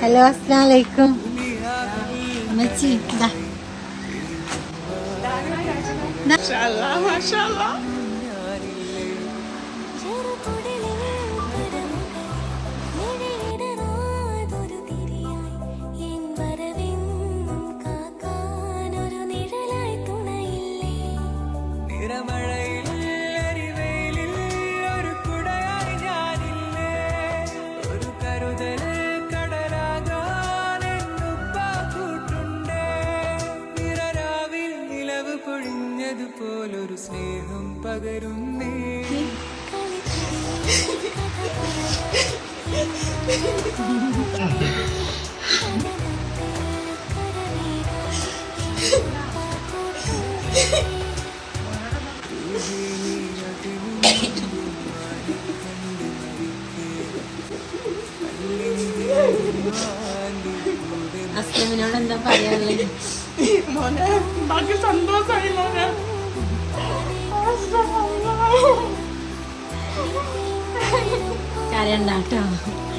Hello അസ്സലാമലൈക്കും. അമ്മച്ചി ഇതാ നിറമഴയിൽ പൊഴിഞ്ഞതുപോലൊരു സ്നേഹം പകരുന്നേ. അസ്ലമിനോട് എന്താ പറയാനുള്ളത്? മോനെ ബാക്കി സന്തോഷമായി മോനെ കരയണ്ടാട്ടോ